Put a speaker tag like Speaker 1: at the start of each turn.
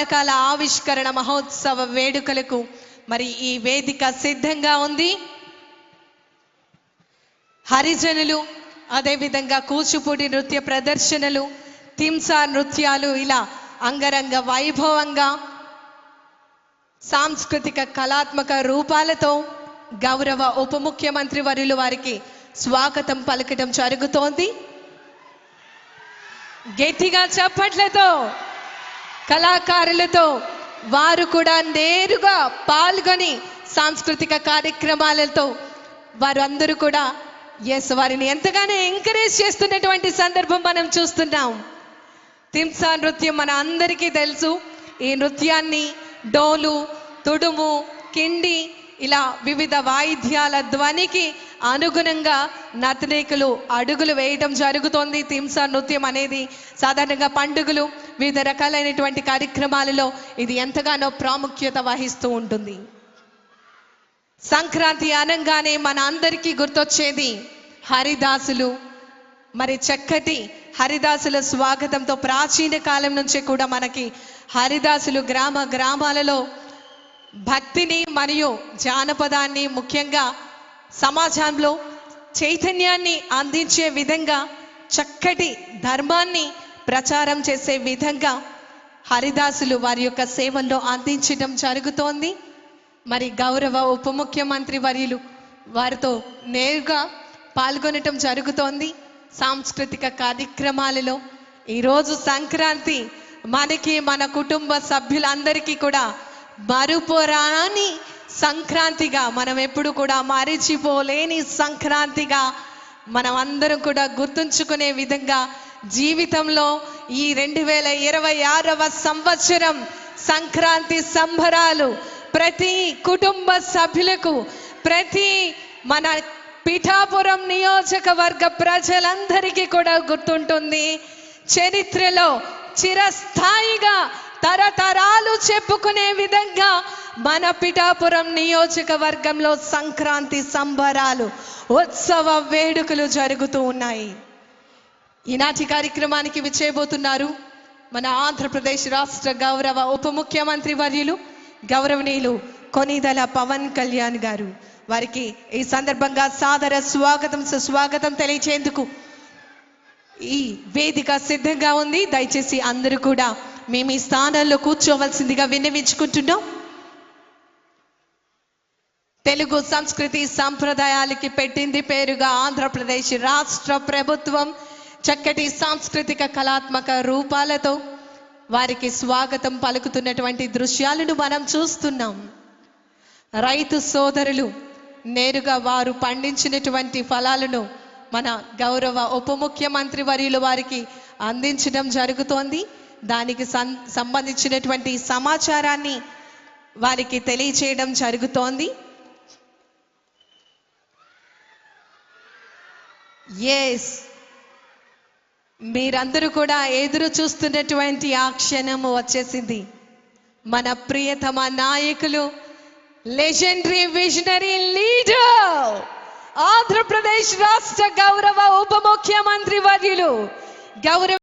Speaker 1: రకాల ఆవిష్కరణ మహోత్సవ వేడుకలకు మరి ఈ వేదిక సిద్ధంగా ఉంది. హరిజనులు అదేవిధంగా కూచిపూడి నృత్య ప్రదర్శనలు తింసా నృత్యాలు ఇలా అంగరంగ వైభవంగా సాంస్కృతిక కళాత్మక రూపాలతో గౌరవ ఉప ముఖ్యమంత్రి వర్యులు వారికి స్వాగతం పలకడం జరుగుతోంది. గట్టిగా చప్పట్లతో కళాకారులతో వారు కూడా నేరుగా పాల్గొని సాంస్కృతిక కార్యక్రమాలతో వారు అందరూ కూడా ఎస్ వారిని ఎంతగానో ఎంకరేజ్ చేస్తున్నటువంటి సందర్భం మనం చూస్తున్నాం. తింసా నృత్యం మన అందరికీ తెలుసు. ఈ నృత్యాన్ని డోలు తుడుము కిండి ఇలా వివిధ వాయిద్యాల ధ్వనికి అనుగుణంగా నర్తనేకులు అడుగులు వేయడం జరుగుతోంది. తింసా నృత్యం అనేది సాధారణంగా పండుగలు వివిధ రకాలైనటువంటి కార్యక్రమాలలో ఇది ఎంతగానో ప్రాముఖ్యత వహిస్తూ ఉంటుంది. సంక్రాంతి అనగానే మన అందరికీ గుర్తొచ్చేది హరిదాసులు. మరి చక్కటి హరిదాసుల స్వాగతంతో ప్రాచీన కాలం నుంచే కూడా మనకి హరిదాసులు గ్రామ గ్రామాలలో భక్తిని మరియు జానపదాన్ని ముఖ్యంగా సమాజంలో చైతన్యాన్ని అందించే విధంగా చక్కటి ధర్మాన్ని ప్రచారం చేసే విధంగా హరిదాసులు వారి యొక్క సేవల్లో అందించడం జరుగుతోంది. మరి గౌరవ ఉప ముఖ్యమంత్రి వర్యులు వారితో నేరుగా పాల్గొనటం జరుగుతోంది. సాంస్కృతిక కార్యక్రమాలలో ఈరోజు సంక్రాంతి మనకి మన కుటుంబ సభ్యులందరికీ కూడా మరుపురాని సంక్రాంతిగా మనం ఎప్పుడు కూడా మరిచిపోలేని సంక్రాంతిగా మనం అందరం కూడా గుర్తుంచుకునే విధంగా జీవితంలో ఈ రెండు వేల ఇరవై ఆరవ సంవత్సరం సంక్రాంతి సంబరాలు ప్రతి కుటుంబ సభ్యులకు ప్రతి మన పిఠాపురం నియోజకవర్గ ప్రజలందరికీ కూడా గుర్తుంటుంది. చరిత్రలో చిరస్థాయిగా తరతరాలు చెప్పుకునే విధంగా మన పిఠాపురం నియోజకవర్గంలో సంక్రాంతి సంబరాలు ఉత్సవ వేడుకలు జరుగుతూ ఉన్నాయి. ఈనాటి కార్యక్రమానికి విచ్చేయబోతున్నారు మన ఆంధ్రప్రదేశ్ రాష్ట్ర గౌరవ ఉప ముఖ్యమంత్రి వర్యులు గౌరవనీయులు కొనిదల పవన్ కళ్యాణ్ గారు. వారికి ఈ సందర్భంగా సాదర స్వాగతం సుస్వాగతం తెలియచేందుకు ఈ వేదిక సిద్ధంగా ఉంది. దయచేసి అందరూ కూడా మేము ఈ స్థానాల్లో కూర్చోవలసిందిగా విన్నవించుకుంటున్నాం. తెలుగు సంస్కృతి సంప్రదాయాలకి పెట్టింది పేరుగా ఆంధ్రప్రదేశ్ రాష్ట్ర ప్రభుత్వం చక్కటి సాంస్కృతిక కళాత్మక రూపాలతో వారికి స్వాగతం పలుకుతున్నటువంటి దృశ్యాలను మనం చూస్తున్నాం. రైతు సోదరులు నేరుగా వారు పండించినటువంటి ఫలాలను మన గౌరవ ఉప ముఖ్యమంత్రి వర్యులు వారికి అందించడం జరుగుతోంది. దానికి సంబంధించినటువంటి సమాచారాన్ని వారికి తెలియచేయడం జరుగుతోంది. ఎస్ మీరందరూ కూడా ఎదురు చూస్తున్నటువంటి ఆ క్షణము వచ్చేసింది. మన ప్రియతమ నాయకులు లెజెండరీ విజనరీ లీడర్ ఆంధ్రప్రదేశ్ రాష్ట్ర గౌరవ ఉప ముఖ్యమంత్రి వర్యులు గౌరవ